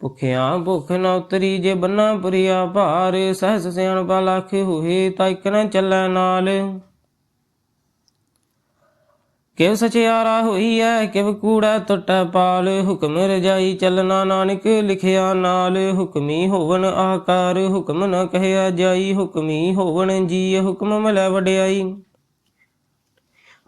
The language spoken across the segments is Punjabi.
ਭੁਖਿਆ ਭੁਖ ਨ ਉਤਰੀ ਜੇ ਬੰਨਾ ਪੁਰਿਆ ਭਾਰ, ਸਹਸ ਸਿਆਣ ਪਾ ਲੱਖ ਹੋਏ ਤਾਂ ਇਕ ਨ ਚੱਲੈ ਨਾਲ। ਕਿਵ ਸਚਿਆਰਾ ਹੋਈ ਐ ਕਿਵ ਕੂੜਾ ਟੁੱਟੈ ਪਾਲ, ਹੁਕਮ ਰਜਾਈ ਚੱਲਣਾ ਨਾਨਕ ਲਿਖਿਆ ਨਾਲ। ਹੁਕਮੀ ਹੋਵਨ ਆਕਾਰ, ਹੁਕਮ ਨ ਕਹਿਆ ਜਾਈ, ਹੁਕਮੀ ਹੋਵਣ ਜੀ ਹੁਕਮ ਮਿਲੈ ਵਡਿਆਈ।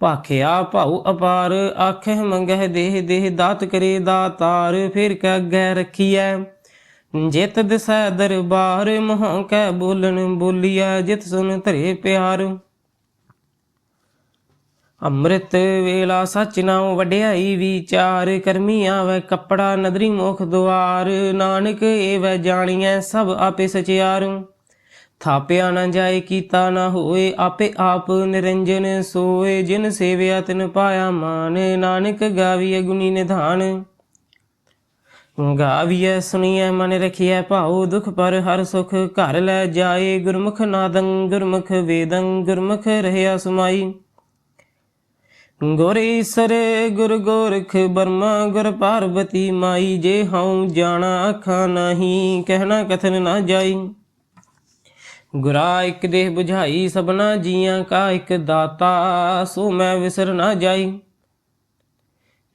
ਭਾਖਿਆ ਭਾਉ ਅਪਾਰ ਆਖੇ ਮੰਗਹਿ ਦੇਹ ਦੇਹ ਦਾਤ ਕਰੇ ਦਾਤਾਰ, ਫਿਰ ਕੈ ਅੱਗੇ ਰਖੀਐ। ਜਿਤ ਦਿਸੈ ਦਰਬਾਰ, ਮਹਾਂ ਕੈ ਬੋਲਣ ਬੋਲੀਐ, ਜਿਤ ਸੁਨ ਧਰੇ ਪਿਆਰ। ਅੰਮ੍ਰਿਤ ਵੇਲਾ ਸਚ ਨਾਉ ਵਡਿਆਈ ਵਿਚਾਰ, ਕਰਮੀ ਆਵੇ ਕੱਪੜਾ ਨਦਰੀ ਮੁਖ ਦੁਆਰ, ਨਾਨਕ ਏਵੈ ਜਾਣੀਐ ਸਭ ਆਪੇ ਸਚਿਆਰ। ਥਾਪਿਆ ਨਾ ਜਾਏ ਕੀਤਾ ਨਾ ਹੋਏ, ਆਪੇ ਆਪ ਨਿਰੰਜਨ ਸੋਏ। ਜਿਨ ਸੇਵਿਆ ਤਿਨ ਪਾਇਆ ਮਾਨ, ਨਾਨਕ ਗਾਵੀਐ ਗੁਣੀ ਨਿਧਾਨ। ਗਾਵੀਐ, ਸੁਣੀਐ, ਮਨ ਰਖੀਐ ਭਾਉ, ਦੁਖ ਪਰ ਹਰ ਸੁਖ ਘਰ ਲੈ ਜਾਏ। ਗੁਰਮੁਖ ਨਾਦੰ, ਗੁਰਮੁਖ ਵੇਦੰ, ਗੁਰਮੁਖ ਰਹਿਆ ਸਮਾਈ। ਗੁਰ ਈਸਰ, ਗੁਰ ਗੋਰਖ ਬਰਮਾ, ਗੁਰ ਪਾਰਵਤੀ ਮਾਈ। ਜੇ ਹਉ ਜਾਣਾ ਅੱਖਾਂ ਨਹੀਂ, ਕਹਿਣਾ ਕਥਨ ਨਾ ਜਾਈ। ਗੁਰਾ ਇੱਕ ਦੇਹ 부ਝਾਈ ਸਭਨਾ ਜੀਆਂ ਕਾ ਇੱਕ ਦਾਤਾ, ਸੋ ਮੈਂ ਵਿਸਰ ਨਾ ਜਾਈ।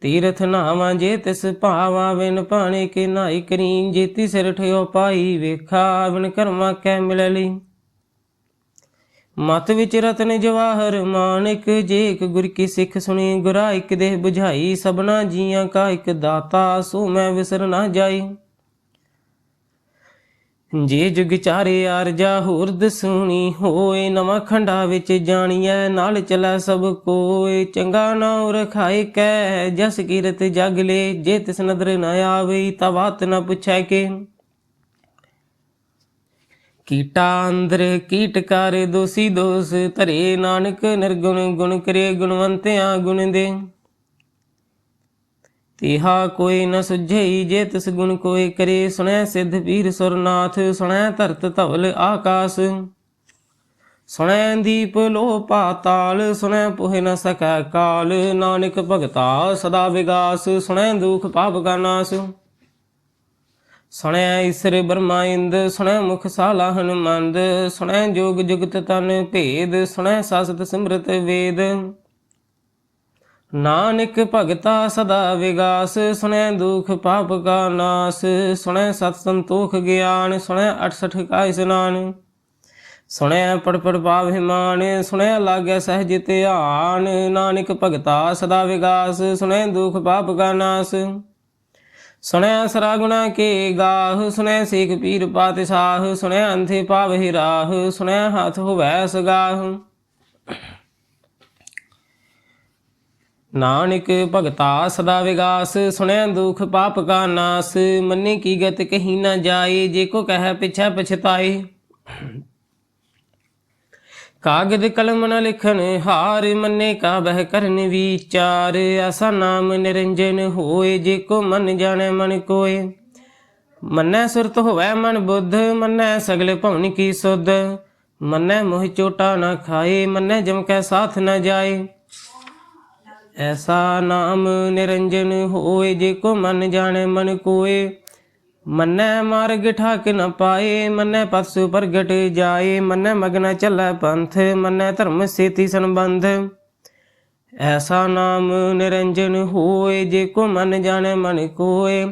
ਤੀਰਥ ਨਾਵਾਂ ਜੇ ਤਿਸ ਭਾਵਾ ਵਿਨ ਪਾਣੇ ਕੇ ਨਾਈ ਕਰੀ। ਜੇਤੀ ਸਿਰ ਠਿਓ ਪਾਈ ਵੇਖਾ, ਬਿਨ ਕਰਮਾ ਕੈ ਮਿਲ ਲਈ ਮਤ ਵਿੱਚ ਰਤਨ ਜਵਾਹਰ ਮਾਨਿਕ, ਜੇ ਇੱਕ ਗੁਰ ਕੀ ਸਿੱਖ ਸੁਣੀ, ਗੁਰਾ ਇੱਕ ਦੇਹ 부ਝਾਈ ਸਭਨਾ ਜੀਆਂ ਕਾ ਇੱਕ ਦਾਤਾ, ਸੋ ਮੈਂ ਵਿਸਰ ਨਾ ਜਾਈ। ਜੇ ਜੁਗ ਚਾਰੇ ਆਰਜਾ ਹੋਰ ਦਸੂਣੀ ਹੋਏ, ਨਵਾਂ ਖੰਡਾ ਵਿੱਚ ਜਾਣੀਐ, ਨਾਲ ਚਲਾ ਸਭ ਕੋਏ। ਚੰਗਾ ਨਾਉ ਰਖਾਏ ਕੈ, ਜਸ ਕੀਰਤ ਜਗ ਲੈ, ਜੇ ਤਿਸ ਨਦਰ ਨ ਆਵੇ ਤਾ ਬਾਤ ਨ ਪੁੱਛੈ ਕੇ। ਕੀਟਾ ਅੰਦਰ ਕੀਟ ਕਰ, ਦੋਸੀ ਦੋਸ ਧਰੇ ਨਾਨਕ, ਨਿਰਗੁਣ ਗੁਣ ਕਰੇ ਗੁਣਵੰਤਿਆਂ ਗੁਣ ਦੇ। ਤੇਹਾ ਕੋਈ ਨ ਸੁਝਈ ਜੇ ਤਿਸ ਗੁਣ ਕੋਈ ਕਰੇ, ਸੁਣੈ ਸਿੱਧ ਪੀਰ ਸੁਰਨਾਥ, ਸੁਣੈ ਧਰਤ ਧਵਲ ਆਕਾਸ। ਸੁਣੈ ਦੀਪ ਲੋ ਪਾਤਾਲ, ਸੁਣੈ ਪੁਹਿ ਨ ਸਕੈ ਕਾਲ। ਨਾਨਕ ਭਗਤਾ ਸਦਾ ਵਿਗਾਸ, ਸੁਣੈ ਦੁਖ ਪਾਪ ਕਾ ਨਾਸ। ਸੁਣੈ ਈਸਰ ਬਰਮਾ ਇੰਦ, ਸੁਣੈ ਮੁਖ ਸਾਲਾ ਹਨੁਮੰਦ, ਸੁਣੈ ਜੋਗ ਜੁਗਤ ਤਨ ਭੇਦ, ਸੁਣੈ ਸਾਸਤ ਸਿਮਰਤ ਵੇਦ। ਨਾਨਕ ਭਗਤਾ ਸਦਾ ਵਿਗਾਸ, ਸੁਣੈ ਦੁਖ ਪਾਪ ਕਾ ਨਾਸ, ਸੁਣੈ ਸਤ ਸੰਤੋਖ ਗਿਆਨ, ਸੁਣੈ 68 ਕਾ ਇਸਨਾਨ ਸੁਣੈ ਪੜ ਪੜ ਪਾਵ ਹਿਮਾਨ ਸੁਣੈ ਲਾਗੈ ਸਹਿਜ ਧਿਆਨ, ਨਾਨਕ ਭਗਤਾ ਸਦਾ ਵਿਗਾਸ, ਸੁਣੈ ਦੁਖ ਪਾਪ ਕਾ ਨਾਸ। ਸੁਣੈ ਸਰਾ ਗੁਣਾ ਕੇ ਗਾਹ, ਸੁਣੈ ਸੇਖ ਪੀਰ ਪਾਤਸ਼ਾਹ, ਸੁਣੈ ਅੰਥੇ ਪਾਵਹਿ ਰਾਹ, ਸੁਣੈ ਹੱਥ ਹੋਵੈ ਸਗਾਹ। ਨਾਨਕ ਭਗਤਾ ਸਦਾ ਵਿਗਾਸ, ਸੁਣਿਆ ਦੁਖ ਪਾਪ ਕਾ ਨਾਸ, ਮੰਨੇ ਕੀ ਗਤ ਕਹੀ ਨਾ ਜਾਏ, ਜੇ ਕੋ ਕਹੈ ਪਿਛੈ ਪਛਤਾਏ। ਕਾਗਦ ਕਲਮ ਨ ਲਿਖਨ ਹਾਰ, ਮੰਨੇ ਕਾ ਬਹਿ ਕਰਨ ਵਿਚਾਰ ਐਸਾ ਨਾਮ ਨਿਰੰਜਨ ਹੋਏ, ਜੇ ਕੋ ਮਨ ਜਾਣੈ ਮਨ ਕੋਏ। ਮੰਨੈ ਸੁਰਤ ਹੋਵੈ ਮਨ ਬੁੱਧ, ਮੰਨੈ ਸਗਲ ਭਵਨ ਕੀ ਸੁਧ, ਮੰਨੈ ਮੋਹ ਚੋਟਾ ਨਾ ਖਾਏ, ਮੰਨੈ ਜਮ ਕੈ ਸਾਥ ਨ ਜਾਏ। ਐਸਾ ਨਾਮ ਨਿਰੰਜਨ ਹੋਏ ਜੇ ਕੋ ਮਨ ਜਾਣੈ ਮਨ ਕੋਏ। ਮੰਨੈ ਮਾਰਗ ਠਾਕ ਨ ਪਾਏ, ਮੰਨੈ ਪਸੁ ਪ੍ਰਗਟ ਜਾਏ। ਮੰਨੈ ਮਗਨ ਚੱਲੈ ਪੰਥ, ਮੰਨੈ ਧਰਮ ਸੇਤੀ ਸੰਬੰਧ। ਐਸਾ ਨਾਮ ਨਿਰੰਜਨ ਹੋਏ ਜੇ ਕੋ ਮਨ ਜਾਣੈ ਮਨ ਕੋਏ।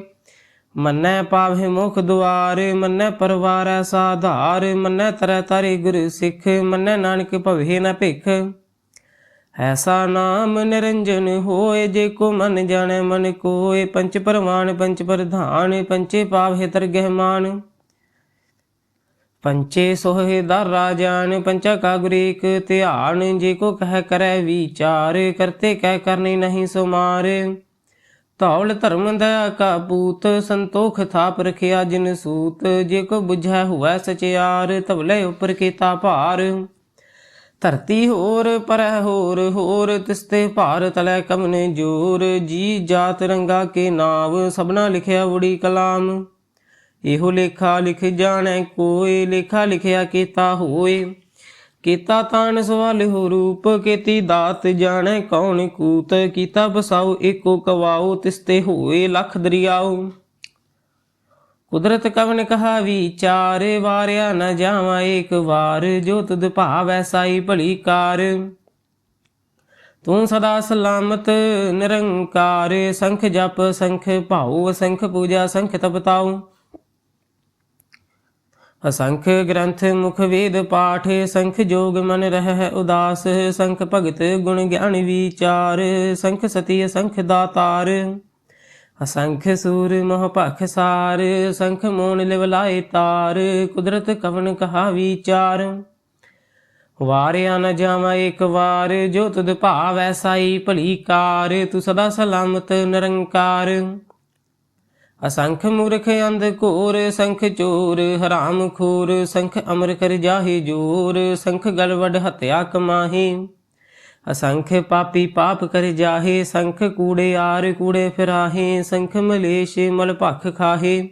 ਮੰਨੈ ਪਾਵੇ ਮੁਖ ਦੁਆਰ, ਮੰਨੈ ਪਰਵਾਰੈ ਸਾਧਾਰ। ਮੰਨੈ ਤਰੈ ਤਾਰੇ ਗੁਰ ਸਿੱਖ, ਮੰਨੈ ਨਾਨਕ ਭਵੇ ਨ ਭਿਖ। ਐਸਾ ਨਾਮ ਨਿਰੰਜਨ ਹੋਏ ਜੇ ਕੋ ਮਨ ਜਾਣੈ, ਮਨ ਕੋਏ। ਪੰਚ ਪਰਮਾਨ ਪੰਚ ਪ੍ਰਧਾਨ, ਪੰਚੇ ਪਾਵਹਿ ਤਰਗਹਿ ਗਹਿਮਾਨ। ਪੰਚੇ ਸੋਹਿ ਦਰ ਰਾਜਾਨ ਪੰਚਾ ਕਾ ਧਿਆਨ। ਜੇ ਕੋ ਕਹਿ ਕਰੈ ਵਿਚਾਰ, ਕਰਤੇ ਕਹਿ ਕਰਨੀ ਨਹੀਂ ਸੁਮਾਰ। ਧੌਲ ਧਰਮ ਦਇਆ ਕਾ ਪੂਤ, ਸੰਤੋਖ ਥਾਪ ਰਖਿਆ ਜਿਨ ਸੂਤ। ਜੇ ਕੋ 부ਝੈ ਹੁਐ ਸਚਿਆਰ, ਧਵਲੇ ਉਪਰ ਕੀਤਾ ਭਾਰ। ਧਰਤੀ ਹੋਰ, ਪਰੈ ਹੋਰ ਹੋਰ ਤਿਸਤੇ ਭਾਰ ਤਲੈ ਕਮਨੇ ਜੋਰ, ਜੀ ਜਾਤ ਰੰਗਾ ਕੇ ਨਾਮ ਸਭਨਾ ਲਿਖਿਆ ਉੜੀ ਕਲਾਮ। ਇਹੋ ਲੇਖਾ ਲਿਖ ਜਾਣੈ ਕੋਏ ਲੇਖਾ ਲਿਖਿਆ ਕੀਤਾ ਹੋਏ ਕੀਤਾ ਤਾਨ ਸਵਾਲ ਹੋ ਰੂਪ, ਕੀਤੀ ਦਾਤ ਜਾਣੈ ਕੌਣ ਕੂਤ, ਕੀਤਾ ਬਸਾਉ ਏਕੋ ਕਵਾਉ ਤਿਸਤੇ ਹੋਏ ਲਖ ਦਰਿਆਉ ਕੁਦਰਤ ਕਵਨ ਕਹਾ ਵਿਚਾਰ ਵਾਰਿਆ ਨ ਜਾਵਾ, ਏਕ ਵਾਰ ਜੋ ਤੁਧ ਭਾਵੈ ਸਾਈ ਭਲੀ ਕਾਰ। ਤੂੰ ਸਦਾ ਸਲਾਮਤ, ਨਿਰੰਕਾਰ, ਸੰਖ ਜਪ, ਸੰਖ ਭਾਉ, ਸੰਖ ਪੂਜਾ, ਸੰਖ ਤਪਤਾਉ ਅਸੰਖ ਗ੍ਰੰਥ, ਮੁਖ ਵੇਦ ਪਾਠ, ਸੰਖ ਜੋਗ ਮਨ ਰਹਿ ਉਦਾਸ, ਸੰਖ ਭਗਤ ਗੁਣ ਗਿਆਨ ਵਿਚਾਰ, ਸੰਖ ਸਤੀ, ਸੰਖ ਦਾਤਾਰ। ਅਸੰਖ ਸੂਰ ਮੋਹ ਭਖ ਸਾਰ, ਸੰਖ ਮੋਨ ਲਿਵ ਤਾਰ, ਕੁਦਰਤ ਕਵਨ ਕਹਾ ਵਿਚਾਰ ਵਾਰਿਆ ਨ ਜਾਵਾ ਇੱਕ ਵਾਰ, ਜੋ ਤੁਧ ਭਾਵੈ ਸਾਈ ਭਲੀ ਕਾਰ, ਤੂੰ ਸਦਾ ਸਲਾਮਤ ਨਿਰੰਕਾਰ। ਅਸੰਖ ਮੂਰਖ ਅੰਧ ਘੋਰ, ਸੰਖ ਚੋਰ, ਹਰਾਮ ਖੋਰ, ਸੰਖ ਅਮਰ ਕਰ ਜਾਹੇ ਜੋਰ, ਸੰਖ ਗਲਵਡ ਹਤਿਆ ਕਮਾਹੀ। ਅਸੰਖ ਪਾਪੀ ਪਾਪ ਕਰ ਜਾਹੇ, ਸੰਖ ਕੂੜੇ ਆਰ ਕੂੜੇ ਫਿਰਾਹੇ, ਸੰਖ ਮਲੇਸ਼ ਮਲ ਭਖ ਖਾਹੇ।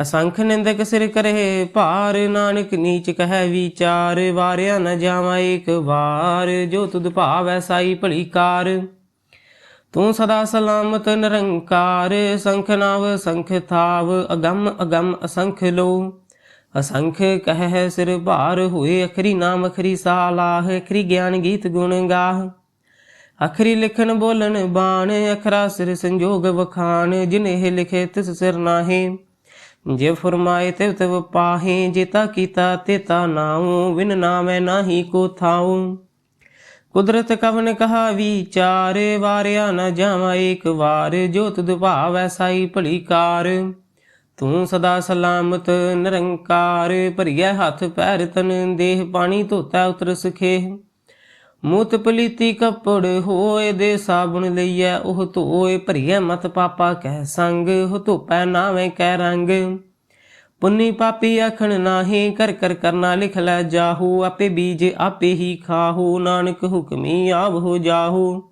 ਅਸੰਖ ਨਿੰਦਕ ਸਿਰ ਕਰੇ ਭਾਰ ਨਾਨਕ ਨੀਚ ਕਹੈ ਵਿਚਾਰ, ਵਾਰਿਆ ਨ ਜਾਵਾ ਏਕ ਵਾਰ, ਜੋ ਤੁਧ ਭਾਵੈ ਸਾਈ ਭਲੀ ਕਾਰ ਤੂੰ ਸਦਾ ਸਲਾਮਤ ਨਿਰੰਕਾਰ, ਸੰਖ ਨਾਵ ਸੰਖ ਥਾਵ, ਅਗੰਮ ਅਗੰਮ ਅਸੰਖ ਲੋ ਅਸੰਖ ਕਹਿ ਸਿਰ ਭਾਰ ਹੋਏ, ਅਖਰੀ ਨਾਮ, ਅਖਰੀ ਸਾਲਾਹ ਅਖਰੀ ਗਿਆਨ ਗੀਤ ਗੁਣ ਗਾਹ। ਅਖਰੀ ਲਿਖਣ ਬੋਲਣ ਬਾਣ, ਅਖਰਾ ਸਿਰ ਸੰਜੋਗ ਵਖਾਣ, ਜਿਨਹਿ ਲਿਖੇ ਤਿਸ ਸਿਰ ਨਾਹੀ। ਜੇ ਫਰਮਾਏ ਤੇ ਤਵ ਪਾਹੇ ਜੇਤਾ ਕੀਤਾ ਤੇਤਾ ਨਾਉ ਵਿਨ ਨਾਮੈ ਨਾਹੀ ਕੋ ਥਾਉ। ਕੁਦਰਤ ਕਵਨ ਕਹਾ ਵਿਚਾਰ, ਵਾਰਿਆ ਨ ਜਾਵਾ ਏਕ ਵਾਰ ਜੋ ਤੁਧ ਭਾਵੈ ਸਾਈ ਭਲੀ ਕਾਰ। ਤੂੰ ਸਦਾ ਸਲਾਮਤ ਨਿਰੰਕਾਰ, ਭਰੀਐ ਹੱਥ ਪੈਰ ਤਨ ਦੇਹ ਪਾਣੀ ਧੋਤਾ ਉਤਰ ਸਖੇ। ਮੂਤ ਪਲੀਤੀ ਕੱਪੜ ਹੋਏ ਦੇ ਸਾਬੁਨ ਲਈਐ, ਉਹ ਧੋਏ ਭਰੀਐ ਮਤ ਪਾਪਾ ਕਹਿ ਸੰਗ ਹੋ ਧੋਪੈ ਨਾਵੇਂ ਕਹਿ ਰੰਗ। ਪੁੰਨੀ ਪਾਪੀ ਆਖਣ ਨਾਹੀ ਕਰ ਕਰ ਕਰਨਾ ਲਿਖ ਲੈ ਜਾਹੂ, ਆਪੇ ਬੀਜ ਆਪੇ ਹੀ ਖਾਹੂ, ਨਾਨਕ ਹੁਕਮੀ ਆਵ ਹੋ ਜਾਹੂ।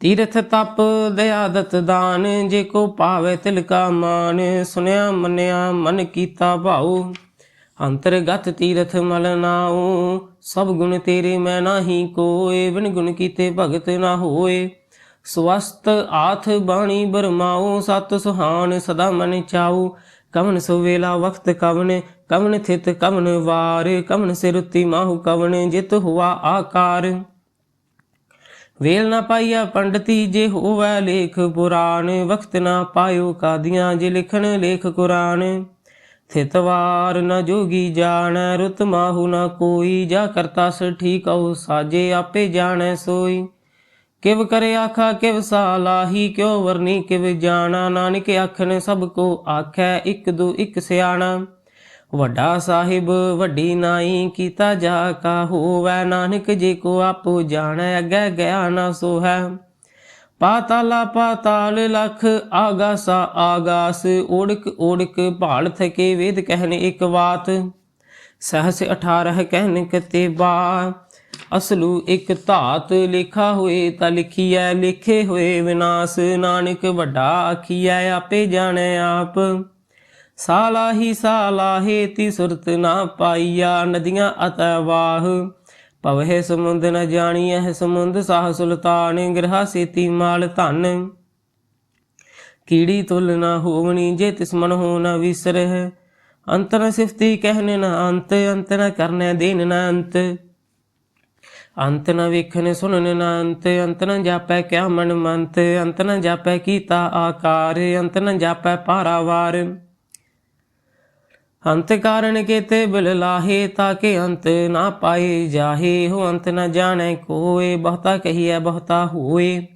ਤੀਰਥ ਤਪ ਦਇਆ ਦਤ ਦਾਨ, ਜੇ ਕੋ ਪਾਵੇ ਤਿਲ ਕਾ ਮਾਨ ਸੁਨਿਆ ਮੰਨਿਆ ਮਨ ਕੀਤਾ ਭਾਉ, ਅੰਤਰਗਤ ਤੀਰਥ ਮਲ ਨਾਉ। ਸਭ ਗੁਣ ਤੇਰੇ ਮੈਂ ਨਾਹੀ ਕੋਏ, ਬਿਨ ਗੁਣ ਕੀਤੇ ਭਗਤ ਨਾ ਹੋਏ। ਸਵਸਤ ਆਥ ਬਾਣੀ ਬਰਮਾਉ, ਸਤ ਸੁਹਾਨ ਸਦਾ ਮਨ ਚਾਉ। ਕਵਨ ਸੁਵੇਲਾ ਵਕਤ ਕਵਨ ਕਵਨ ਥਿਤ ਕਵਨ ਵਾਰ। ਕਵਨ ਸਿਰੁਤੀ ਮਾਹੂ ਕਵਨ, ਜਿਤ ਹੁਆ ਆਕਾਰ। ਵੇਲ ਨਾ ਪਾਈਆ ਪੰਡਤੀ ਜੇ ਹੋਵੈ ਲੇਖ ਪੁਰਾਣ ਵਕਤ ਨਾ ਪਾਇਓ ਕਾਦੀਆਂ ਜੇ ਲਿਖਣ ਲੇਖ ਕੁਰਾਨ। ਥਿਤਵਾਰ ਨ ਜੋਗੀ ਜਾਣੈ, ਰੁਤ ਮਾਹੂ ਨ ਕੋਈ, ਜਾ ਕਰਤਾ ਸ ਠੀਕ ਔ ਸਾਜੇ ਆਪੇ ਜਾਣੈ ਸੋਈ। ਕਿਵ ਕਰੇ ਆਖਾ, ਕਿਵ ਸਾਲਾਹੀ ਕਿਉ ਵਰਨੀ ਕਿਵ ਜਾਣਾ, ਨਾਨਕ ਆਖਣ ਸਭ ਕੋ ਆਖੈ, ਇੱਕ ਦੋ ਇੱਕ ਸਿਆਣਾ। ਵੱਡਾ ਸਾਹਿਬ, ਵੱਡੀ ਨਾਈ ਕੀਤਾ ਜਾ ਕਾ ਹੋਵੈ, ਨਾਨਕ ਜੇ ਕੋ ਆਪੋ ਜਾਣੈ, ਅਗੈ ਗਿਆ ਨਾ ਸੋ ਹੈ ਪਾਤਾਲਾ ਪਾਤਾਲ ਲਖ ਆਗਾਸਾ ਆਗਾਸ, ਓੜਕ ਓੜਕ ਭਾਲ ਥਕੇ ਵੇਦ ਕਹਿਨ ਇੱਕ ਬਾਤ ਸਹਸ 18 ਕਹਿਨ ਕਤੇ ਬਾ, ਅਸਲੂ ਇੱਕ ਧਾਤ ਲਿਖਾ ਹੋਏ, ਤਾਂ ਲਿਖੀਐ ਲਿਖੇ ਹੋਏ ਵਿਨਾਸ਼। ਨਾਨਕ ਵੱਡਾ ਆਖੀਐ, ਆਪੇ ਜਾਣੈ ਆਪ। ਸਾਲਾਹੀ ਸਾਲਾਹੇ ਤੀ ਸੁਰਤ ਨਾ ਪਾਈਆ, ਨਦੀਆਂ ਅਤਵਾਹ ਭਵਹਿ ਸਮੁੰਦ ਨ ਜਾਣੀਐ, ਸਮੁੰਦ ਸਾਹ ਸੁਲਤਾਨ, ਗ੍ਰਹਾ ਸੇਤੀ ਮਾਲ ਧਨ। ਕੀੜੀ ਤੁਲ ਨਾ ਹੋਵਣੀ, ਜੇ ਤਿਸ ਮਨ ਹੋ ਨ ਵਿਸਰਹਿ। ਅੰਤ ਨ ਸਿਫਤੀ ਕਹਿਨੇ ਨ ਅੰਤ ਅੰਤ ਨ ਕਰਨੇ ਦੇਨ ਨ ਅੰਤ। ਅੰਤ ਨ ਵੇਖਣ ਸੁਣਨ ਨ ਅੰਤ ਅੰਤ ਨ ਜਾਪੈ ਕਿਆ ਮਨ ਮੰਤ। ਅੰਤ ਨ ਜਾਪੈ ਕੀਤਾ ਆਕਾਰ, ਅੰਤ ਨ ਜਾਪੈ ਪਾਰਾਵਾਰ ਅੰਤ ਕਾਰਨ ਕੇਤੇ ਬਿਲ ਲਾਹੇ ਤਾਕੇ ਅੰਤ ਨਾ ਪਾਏ ਜਾਹੇ ਹੋ ਅੰਤ ਨ ਜਾਣੈ ਕੋਏ, ਬਹੁਤਾ ਕਹੀਐ, ਬਹੁਤਾ ਹੋਏ।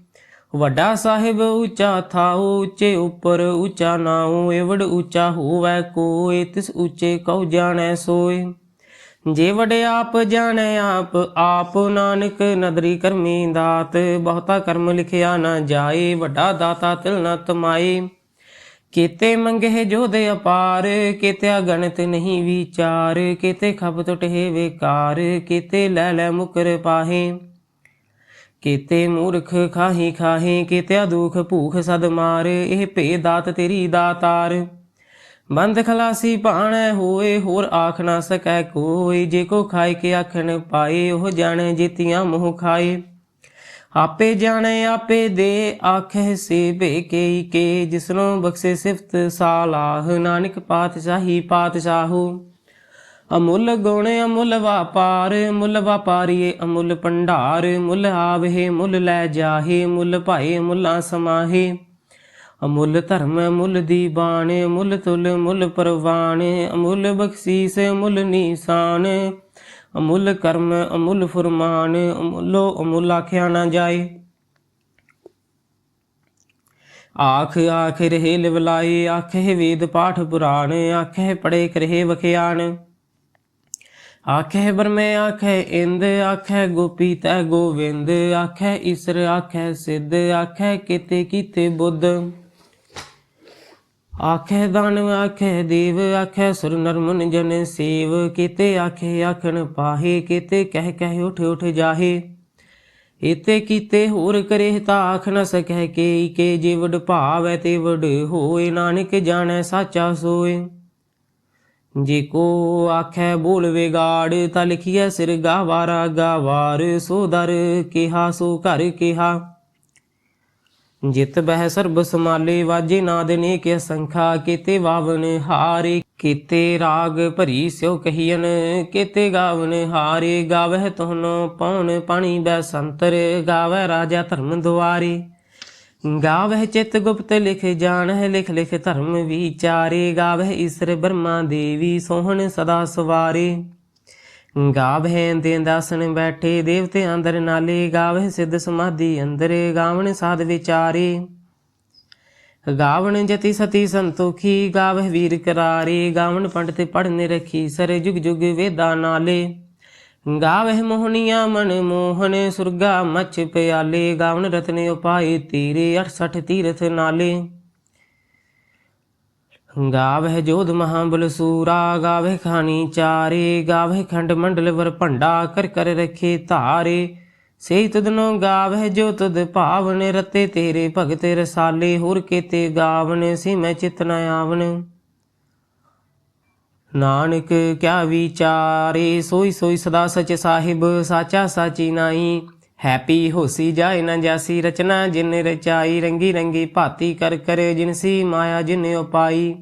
ਵੱਡਾ ਸਾਹਿਬ ਉੱਚਾ ਥਾਉ, ਉੱਚੇ ਉੱਪਰ ਉੱਚਾ ਨਾਉ, ਏਵੜ ਉੱਚਾ ਹੋਵੈ ਕੋਏ, ਤਿਸ ਉੱਚੇ ਕਉ ਜਾਣੈ ਸੋਏ। ਜੇ ਵਡ ਆਪ ਜਾਣੈ ਆਪ ਆਪ ਨਾਨਕ ਨਦਰੀ ਕਰਮੀ ਦਾਤ, ਬਹੁਤਾ ਕਰਮ ਲਿਖਿਆ ਨਾ ਜਾਏ, ਵੱਡਾ ਦਾਤਾ ਤਿਲ ਨਾ ਤਮਾਏ। ਕੀਤੇ ਮੰਗੇ ਜੋਦੇ ਅਪਾਰ, ਕੀਤੇ ਗਣਤ ਨਹੀਂ ਵਿਚਾਰ, ਕੀਤੇ ਖਬ ਟੁਟੇ ਵੇਕਾਰ, ਕੀਤੇ ਲੈ ਲੈ ਮੁਕਰ ਪਾਹੇ। ਕੀਤੇ ਮੂਰਖ ਖਾਹੀ ਖਾਹੇ ਕੀਤੇ ਦੁਖ ਭੂਖ ਸਦ ਮਾਰ, ਇਹ ਭੇ ਦਾਤ ਤੇਰੀ ਦਾਤਾਰ। ਬੰਦ ਖਲਾਸੀ ਭਾਣੈ ਹੋਏ, ਹੋਰ ਆਖ ਨਾ ਸਕੈ ਕੋਈ, ਜੇ ਕੋ ਖਾਏ ਕੇ ਆਖਣ ਪਾਏ, ਉਹ ਜਾਣੇ ਜੀਤੀਆਂ ਮੋਹ ਖਾਏ। ਆਪੇ ਜਾਣੇ, ਆਪੇ ਦੇ ਆਖੇ ਸੇ ਭੇਕੇ ਕੇ, ਜਿਸਨੋਂ ਬਖਸ਼ੇ ਸਿਫਤ ਸਾਲਾਹ, ਨਾਨਕ ਪਾਤਸ਼ਾਹੀ ਪਾਤਸ਼ਾਹੂ। ਅਮੁੱਲ ਗੁਣ, ਅਮੁੱਲ ਵਪਾਰ, ਮੁੱਲ ਵਾਪਾਰੀਏ ਅਮੁੱਲ ਭੰਡਾਰ, ਮੁੱਲ ਆਵਹਿ, ਮੁੱਲ ਲੈ ਜਾਹੇ, ਮੁੱਲ ਭਾਏ, ਮੁੱਲਾ ਸਮਾਹੇ। ਅਮੁੱਲ ਧਰਮ, ਮੁੱਲ ਦੀ ਬਾਣ, ਮੁੱਲ ਤੁਲ, ਮੁੱਲ ਪਰਵਾਨ ਅਮੁੱਲ ਬਖਸ਼ੀਸ, ਮੁੱਲ ਨੀਸਾਨ। ਅਮੁੱਲ ਕਰਮ, ਅਮੁੱਲ ਫਰਮਾਨ, ਅਮੁੱਲੋ ਅਮੁੱਲ ਆਖਿਆ ਨਾ ਜਾਏ। ਆਖ ਆਖ ਰਹੇ ਲਿਵਲਾਏ, ਆਖੇ ਵੇਦ ਪਾਠ ਪੁਰਾਣ, ਆਖੇ ਪੜੇ ਕਰਹਿ ਵਖਿਆਣ। ਆਖੇ ਬਰਮੇ ਆਖੇ ਇੰਦ, ਆਖੇ ਗੋਪੀ ਤੈ ਗੋਵਿੰਦ, ਆਖੇ ਈਸਰ, ਆਖੇ ਸਿੱਧ, ਆਖੇ ਕਿਤੇ ਕੀਤੇ ਬੁੱਧ। ਆਖੇ ਦਾਨਵ ਆਖੇ ਦੇਵ, ਆਖੇ ਸੁਰ ਨਰਮਨ ਜਨ ਸੇਵ। ਕੀਤੇ ਆਖੇ, ਆਖਣ ਪਾਹੇ, ਕੀਤੇ ਕਹਿ ਕਹਿ ਉਠ ਉਠ ਜਾਹੇ। ਇਤੇ ਕੀਤੇ ਹੋਰ ਕਰੇ ਤਾ ਆਖ ਨ ਸਕੈ ਕੇ ਕੇ ਜੇ ਭਾਵੈ ਤੇ ਵਡ ਹੋਏ। ਨਾਨਕ ਜਾਣੈ ਸਾਚਾ ਸੋਏ। ਜੇ ਕੋ ਆਖੈ ਬੋਲ ਵਿਗਾੜ, ਤਾ ਲਿਖੀਐ ਸਿਰ ਗਾਵਾਰਾ ਗਾਵਾਰ। ਸੋ ਦਰ ਕਿਹਾ, ਸੋ ਘਰ ਕਿਹਾ। ਜਿਤ ਬਹਿ ਸਰਬ ਸਮਾਲੇ ਵਾਜੇ ਨਾਦ ਨੇ ਕੇ ਸੰਖਾ, ਕੀਤੇ ਵਾਵਨ ਹਾਰੇ, ਕੀਤੇ ਰਾਗ ਭਰੀ ਸਿਓ ਕਹੀਨ ਕੀਤੇ ਗਾਵਨ ਹਾਰੇ, ਗਾਵਹਿ ਤੋਹਨੋ ਪਉਣ ਪਾਣੀ ਬੈ ਸੰਤਰ ਗਾਵੈ ਰਾਜਾ ਧਰਮ ਦੁਆਰੇ। ਗਾਵਹਿ ਚਿਤ ਗੁਪਤ ਲਿਖ ਜਾਣਹਿ, ਲਿਖ ਲਿਖ ਧਰਮ ਵਿਚਾਰੇ, ਗਾਵਹਿ ਈਸਰ ਬ੍ਰਹਮਾ ਦੇਵੀ ਸੋਹਣ ਸਦਾ ਸਵਾਰੇ। ਗਾਵਹਿ ਦੇ ਬੈਠੇ, ਦੇਵਤੇ ਅੰਦਰ ਨਾਲੇ, ਗਾਵਹਿ ਸਿੱਧ ਸਮਾਧੀ ਅੰਦਰ, ਗਾਵਣ ਸਾਧ ਵਿਚਾਰੇ। ਗਾਵਣ ਜਤੀ ਸਤੀ ਸੰਤੋਖੀ, ਗਾਵਹਿ ਵੀਰ ਕਰਾਰੇ। ਗਾਵਣ ਪੰਡਤ ਪੜਨ ਰਖੀ ਸਰ ਜੁਗ ਜੁਗ ਵੇਦਾ ਨਾਲੇ। ਗਾਵਹਿ ਮੋਹਨੀਆਂ ਮਨ ਮੋਹਨ, ਸੁਰਗਾ ਮਛ ਪਿਆਲੇ। ਗਾਵਣ ਰਤਨ ਉਪਾਏ ਤੀਰੇ 68 ਤੀਰਥ ਨਾਲੇ। ਗਾਵਹਿ ਜੋਧ ਮਹਾਬਲ ਸੂਰਾ, ਗਾਵਹਿ ਖਾਨੀ ਚਾਰੇ, ਗਾਵਹਿ ਖੰਡ ਮੰਡਲ ਵਰ ਭੰਡਾ ਕਰ ਕਰ ਰਖੇ ਧਾਰੇ। ਸੇਈ ਤੁਧਨੋ ਗਾਵਹਿ ਜੋ ਤੁਧ ਭਾਵਨ, ਰਤੇ ਤੇਰੇ ਭਗਤ ਰਸਾਲੇ, ਹੋਰ ਕੀਤੇ ਗਾਵਨ ਸੀ ਮੈਂ ਚਿਤ ਨ ਆਵਨ। ਨਾਨਕ ਕਿਆ ਵਿਚਾਰੇ, ਸੋਈ ਸੋਈ ਸਦਾ ਸਚ ਸਾਹਿਬ, ਸਾਚਾ ਸਾਚੀ ਨਾਈ ਹੈਪੀ ਹੋਸੀ ਜਾਏ ਨਾ ਜਾਸੀ ਰਚਨਾ, ਜਿਨ ਰਚਾਈ ਰੰਗੀ ਰੰਗੀ ਭਾਤੀ ਕਰ ਕਰ ਜਿਨਸੀ ਮਾਇਆ ਜਿਨ ਉਪਾਈ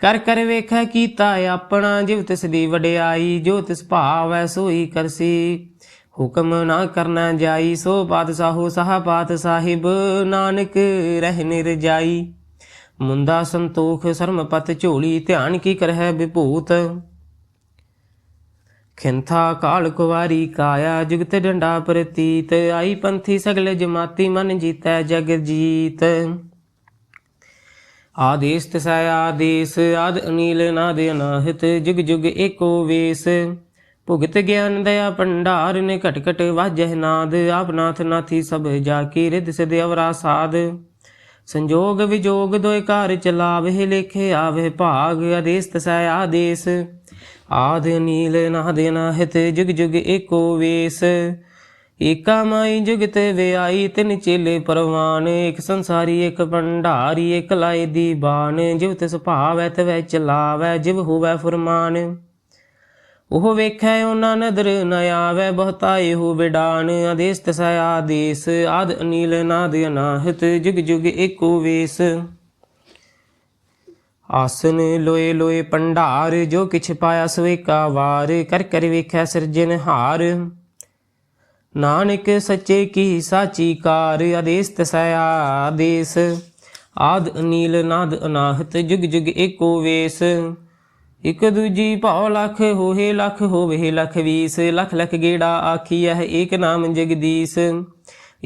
ਕਰ ਕਰ ਵੇਖੈ ਕੀਤਾ ਆਪਣਾ ਜਿਵ ਤਿਸ ਦੀ ਵਡਿਆਈ, ਜੋ ਤਿਸ ਭਾਵੈ ਸੋਈ ਕਰਸੀ। ਹੁਕਮ ਨਾ ਕਰਨਾ ਜਾਈ, ਸੋ ਪਾਤਸ਼ਾਹੋ ਸਾਹ ਪਾਤ ਸਾਹਿਬ, ਨਾਨਕ ਰਹਿ ਨਿਰਜਾਈ। ਮੁੰਦਾ ਸੰਤੋਖ, ਸਰਮਪਤ ਝੋਲੀ, ਧਿਆਨ ਕੀ ਕਰਹਿ ਵਿਭੂਤ। ਖਿੰਥਾ ਕਾਲ ਕੁਵਾਰੀ ਕਾਇਆ, ਜੁਗਤ ਡੰਡਾ ਪ੍ਰਤੀਤ। ਆਈ ਪੰਥੀ ਸਗਲੇ ਜਮਾਤੀ, ਮਨ ਜੀਤੈ ਜਗ ਜੀਤ। ਆਦੇਸ ਤਸੈ ਆਦੇਸ, ਆਦ ਅਨੀਲ ਨਾਦ ਅਨਾਹਤ, ਜੁਗ ਜੁਗ ਏਕੋ ਵੇਸ। ਭੁਗਤ ਗਿਆਨ ਦਇਆ ਭੰਡਾਰ, ਨੇ ਘਟ ਘਟ ਵਾਜਹਿ ਨਾਦ। ਆਪ ਨਾਥ ਨਾਥੀ ਸਭ ਜਾ ਕੀ ਰਿਧ ਸਿਧ ਅਵਰਾ ਸਾਧ ਸੰਜੋਗ ਵਿਜੋਗ ਦੋਇ ਘਰ ਚਲਾਵੇ ਲੇਖੇ ਆਵੇ ਭਾਗ। ਆਦੇਸ ਤਸੈ ਆਦੇਸ। ਆਦ ਨੀਲ ਨਾਦ ਅਨਾਹਤ ਜੁਗ ਜੁਗ ਏਕੋ ਵੇਸ। ਏਕਾ ਮਾਈ ਜੁਗਤ ਵਿਆਈ ਤਿਨ ਚੇਲੇ ਪਰਵਾਨ। ਇਕ ਸੰਸਾਰੀ ਇਕ ਭੰਡਾਰੀ ਇਕ ਲਾਏ ਦੀ ਬਾਣ ਜਿਵ ਤਿਸ ਭਾਵੈ ਤਵੈ ਚਲਾਵੈ, ਜਿਵ ਹੋਵੈ ਫੁਰਮਾਨ। ਉਹ ਵੇਖੈ ਉਹਨਾਂ ਨਦਰ ਨ ਆਵੈ, ਬਹੁਤਾਏ ਹੋ ਵਿਡਾਨ। ਆਦੇਸ ਤਸੈ ਆਦੇਸ, ਆਦ ਅਨੀਲ ਨਾਦ ਅਨਾਹਤ ਜੁਗ ਜੁਗ ਏਕੋ ਵੇਸ। ਆਸਨ ਲੋਏ ਲੋਏ ਪੰਡਾਰ, ਜੋ ਕਿਛ ਪਾਇਆ ਸੋ ਏਕਾ ਵਾਰ ਕਰ ਕਰ ਵੇਖੈ ਸਿਰਜਨਹਾਰ ਨਾਨਕ ਸੱਚੇ ਕੀ ਸਾਚੀ ਕਾਰ ਆਦੇਸ ਤਸੈ ਆਦੇਸ। ਆਦ ਅਨੀਲ, ਨਾਦ ਅਨਾਹਤ, ਜੁਗ ਜੁਗ ਏਕੋ ਵੇਸ। ਇਕ ਦੂਜੀ ਭਾਉ ਲਖ ਹੋਏ ਲਖ, ਹੋਵੇ ਲਖ ਵੀਸ। ਲਖ ਲਖ ਗੇੜਾ ਆਖੀਐ ਏਕ ਨਾਮ ਜਗਦੀਸ਼।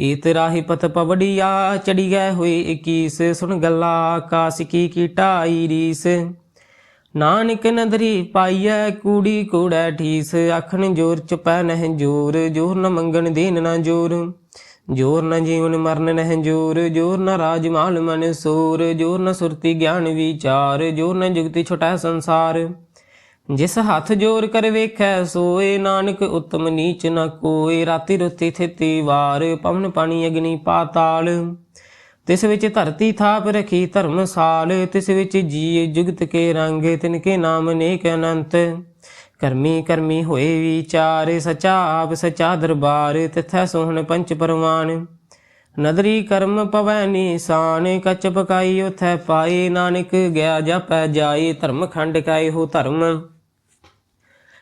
ਏਤ ਰਾਹੀ ਪਤ ਪਵੜੀਆ ਚੜੀ ਗਏ ਹੋਏ 21 ਸੁਣ ਗੱਲਾ ਆਕਾਸ ਕੀ ਕੀਟਾਈ ਰੀਸ। ਨਾਨਕ ਨਦਰੀ ਪਾਈਐ ਕੂੜੀ ਕੂੜੈ ਠੀਸ, ਆਖਣ ਜੋਰ ਚੁਪੈ ਨਹਿ ਜੋਰ ਜੋਰ ਨ ਮੰਗਣ ਦੇਨ ਨਾ ਜੋਰ। ਜੋਰ ਨ ਜੀਵਨ ਮਰਨ ਨਹਿ ਜੋਰ ਜੋਰ ਨ ਰਾਜ ਮਾਲ ਮਨ ਸੋਰ, ਜੋਰ ਨ ਸੁਰਤੀ ਗਿਆਨ ਵਿਚਾਰ, ਜੋਰ ਨ ਜੁਗਤੀ ਛੋਟਾ ਸੰਸਾਰ। ਜਿਸ ਹੱਥ ਜੋਰ ਕਰ ਵੇਖੈ, ਸੋਏ ਨਾਨਕ ਉਤਮ ਨੀਚ ਨ ਕੋਏ। ਰਾਤੀ ਰੁੱਤੀ ਥਿਤੀ ਵਾਰ, ਪਵਨ ਪਾਣੀ ਅਗਨੀ ਪਾਤਾਲ। ਤਿਸ ਵਿੱਚ ਧਰਤੀ ਥਾਪ ਰਖੀ ਧਰਮਸਾਲ ਤਿਸ ਵਿੱਚ ਜੀ ਜੁਗਤ ਕੇ ਰੰਗ, ਤਿਨ ਕੇ ਨਾਮ ਨੇਕ ਅਨੰਤ। ਕਰਮੀ ਕਰਮੀ ਹੋਏ ਵਿਚਾਰ, ਸਚਾ ਆਪ ਸਚਾ ਦਰਬਾਰ, ਤਿਥੈ ਸੋਹਣ ਪੰਚ ਪਰਵਾਨ। ਨਦਰੀ ਕਰਮ ਪਵੈ ਨੀਸਾਨ, ਕਚ ਪਕਾਈ ਉਥੈ ਪਾਏ। ਨਾਨਕ ਗਿਆ ਜਪੈ ਜਾਏ, ਧਰਮ ਖੰਡ ਕਾਏ ਹੋ ਧਰਮ।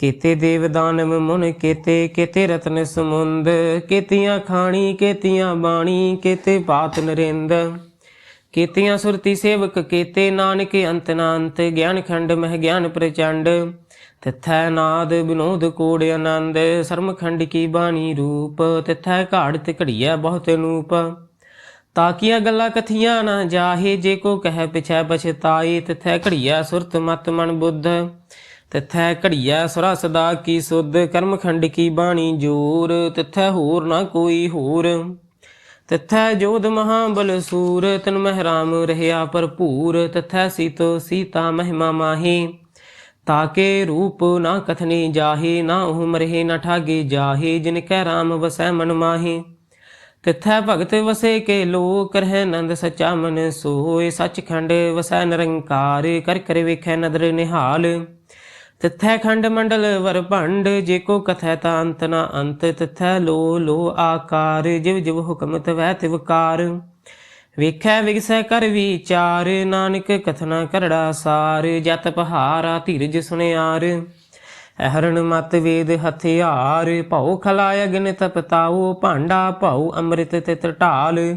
ਕੀਤੇ ਦੇਵ ਦਾਨਵ ਮੁਨ ਕੀਤੇ ਕੀਤੇ ਰਤਨ ਸਮੁੰਦ, ਕੀਤੀਆਂ ਖਾਣੀ, ਕੀਤੀਆਂ ਬਾਣੀ, ਕੀਤੇ ਬਾਤ ਨਰਿੰਦ। ਕੀਤੀਆਂ ਸੁਰਤੀ ਸੇਵਕ ਕੀਤੇ ਨਾਨਕ ਅੰਤ ਨਾ ਗਿਆਨ ਖੰਡ ਮਹਿ ਗਿਆਨ ਪ੍ਰਚੰਡ। ਤਿਥੈ ਨਾਦ ਵਿਨੋਦ ਕੋੜ ਆਨੰਦ, ਸਰਮ ਖੰਡ ਕੀ ਬਾਣੀ ਰੂਪ, ਤਿਥੈ ਘਾੜ ਤੇ ਘੜੀਐ ਬਹੁਤ ਨੂਪ ਤਾਕੀਆਂ ਗੱਲਾਂ ਕਥੀਆਂ ਨਾ ਜਾਹੇ, ਜੇ ਕੋ ਕਹਿ ਪਿਛੈ ਪਛਤਾਏ, ਤਿਥੈ ਘੜੀਐ ਸੁਰਤ ਮਤ ਮਨ ਬੁੱਧ। ਤਿਥੈ ਘੜੀਐ ਸੁਰਾ ਸਦਾ ਕੀ ਸੁਧ ਕਰਮ ਖੰਡ ਕੀ ਬਾਣੀ ਜੋਰ, ਤਿਥੈ ਹੋਰ ਨਾ ਕੋਈ ਹੋਰ। ਤਿਥੈ ਜੋਧ ਮਹਾਬਲ ਸੂਰ, ਤਨ ਮਹਿਰਾਮ ਰਹਿਆ ਭਰਪੂਰ, ਤਿਥੈ ਸੀਤੋ ਸੀਤਾ ਮਹਿਮਾ ਮਾਹੀ। ਤਾਕੇ ਰੂਪ ਨਾ ਕਥਨੀ ਜਾਹੇ, ਨਾ ਉਹ ਰਹੇ ਨਾ ਠਾਗੇ ਜਾਹੇ, ਜਿਨ ਕੈ ਰਾਮ ਵਸੈ ਮਨ ਮਾਹੀ। ਤਿਥੈ ਭਗਤ ਵਸੇ ਕੇ ਲੋਕ, ਰਹਿ ਨੰਦ ਸਚਾ ਮਨ ਸੋਏ, ਸਚਖੰਡ ਵਸੈ ਨਿਰੰਕਾਰ, ਕਰ ਕਰ ਵੇਖੈ ਨਦਰ ਨਿਹਾਲ। ਤਿਥੈ ਖੰਡ ਮੰਡਲ ਵਰ ਭੰਡ, ਜੇ ਕੋ ਕਥੈ ਤਾ ਅੰਤ ਨਾ ਅੰਤ, ਤਿਥੈ ਲੋ ਲੋ ਆਕਾਰ, ਜਿਵ ਜਿਵ ਹੁਕਮ ਤਵੈ ਤਿਵਕਾਰ ਵੇਖੈ ਵਿਗਸੈ ਕਰ ਵਿਚਾਰ, ਨਾਨਕ ਕਥਨਾ ਕਰੜਾ ਸਾਰ, ਜਤ ਪਹਾਰਾ ਧੀਰਜ ਸੁਨਿਆਰ। ਅਹਰਣ ਮਤ ਵੇਦ ਹਥਿਆਰ, ਭਉ ਖਲਾਇ ਅਗਨ ਤਪਤਾਉ, ਭਾਂਡਾ ਭਉ ਅੰਮ੍ਰਿਤ ਤਿਤ ਢਾਲ।